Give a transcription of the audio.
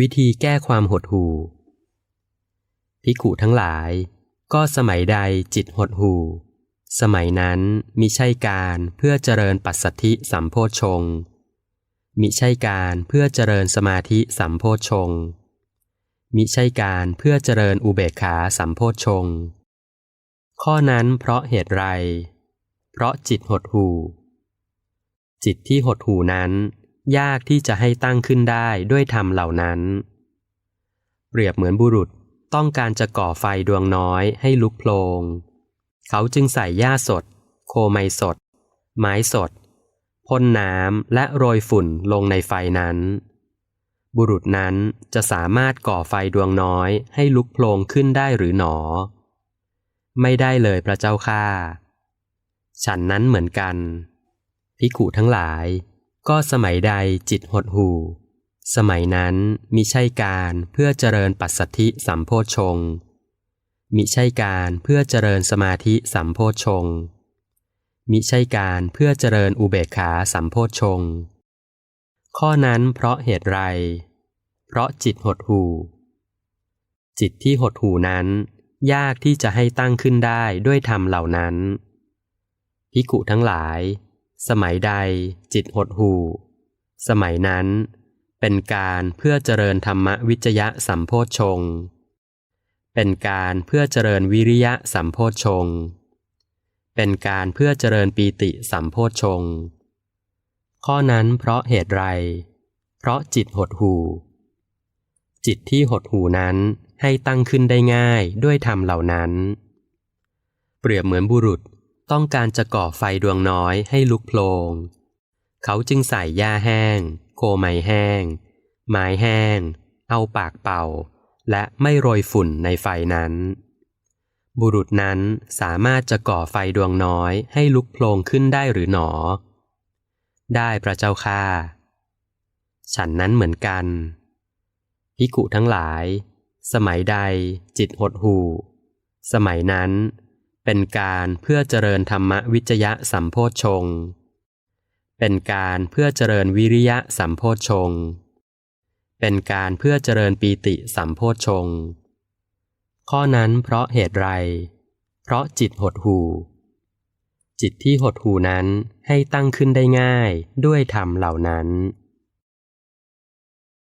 วิธีแก้ความหดหู่ภิกขุทั้งหลาย ก็สมัยใดจิตหดหู่ สมัยนั้นมิใช่การเพื่อเจริญปัสสัทธิสัมโพชงมิใช่การเพื่อเจริญสมาธิสัมโพชงมิใช่การเพื่อเจริญอุเบกขาสัมโพชงข้อนั้นเพราะเหตุไร เพราะจิตหดหู่ จิตที่หดหู่นั้น ยากที่จะให้ตั้งขึ้นได้ด้วยธรรมเหล่านั้น เปรียบเหมือนบุรุษต้องการจะก่อไฟดวงน้อยให้ลุกโพลง เขาจึงใส่หญ้าสด โคไมสด ไม้สดพ่นน้ำและโรยฝุ่นลงในไฟนั้น บุรุษนั้นจะสามารถก่อไฟดวงน้อยให้ลุกโพลงขึ้นได้หรือหนอ ไม่ได้เลยพระเจ้าข้าฉันนั้นเหมือนกัน พิขุทั้งหลาย ก็สมัยใดจิตหดหู่ สมัยนั้นมิใช่การเพื่อเจริญปัสสัทธิสัมโพชงมิใช่การเพื่อเจริญสมาธิสัมโพชงมิใช่การเพื่อเจริญอุเบกขาสัมโพชงข้อนั้นเพราะเหตุไร เพราะจิตหดหู่ จิตที่หดหู่นั้น ยากที่จะให้ตั้งขึ้นได้ด้วยธรรมเหล่านั้นพิกุทั้งหลาย สมัยใดจิตหดหู่ สมัยนั้น เป็นการเพื่อเจริญธรรมวิจยะสัมโพชฌงเป็นการเพื่อเจริญวิริยะสัมโพชฌงเป็นการเพื่อเจริญปีติสัมโพชฌงข้อนั้นเพราะเหตุไร เพราะจิตหดหู่ จิตที่หดหู่นั้นให้ตั้งขึ้นได้ง่ายด้วยธรรมเหล่านั้น เปรียบเหมือนบุรุษ ต้องการจะก่อไฟดวงน้อยให้ลุกโพลง เขาจึงใส่หญ้าแห้ง โคไม้แห้ง ไม้แห้ง เอาปากเป่า และไม่โรยฝุ่นในไฟนั้น บุรุษนั้นสามารถจะก่อไฟดวงน้อยให้ลุกโพลงขึ้นได้หรือหนอ ได้พระเจ้าค่าฉันนั้นเหมือนกันพิกุทั้งหลาย สมัยใดจิตหดหู่ สมัยนั้น เป็นการเพื่อเจริญธรรมวิจยะสัมโพชฌงเป็นการเพื่อเจริญวิริยะสัมโพชฌงเป็นการเพื่อเจริญปีติสัมโพชฌงข้อนั้นเพราะเหตุไร เพราะจิตหดหูจิตที่หดหูนั้นให้ตั้งขึ้นได้ง่ายด้วยธรรมเหล่านั้น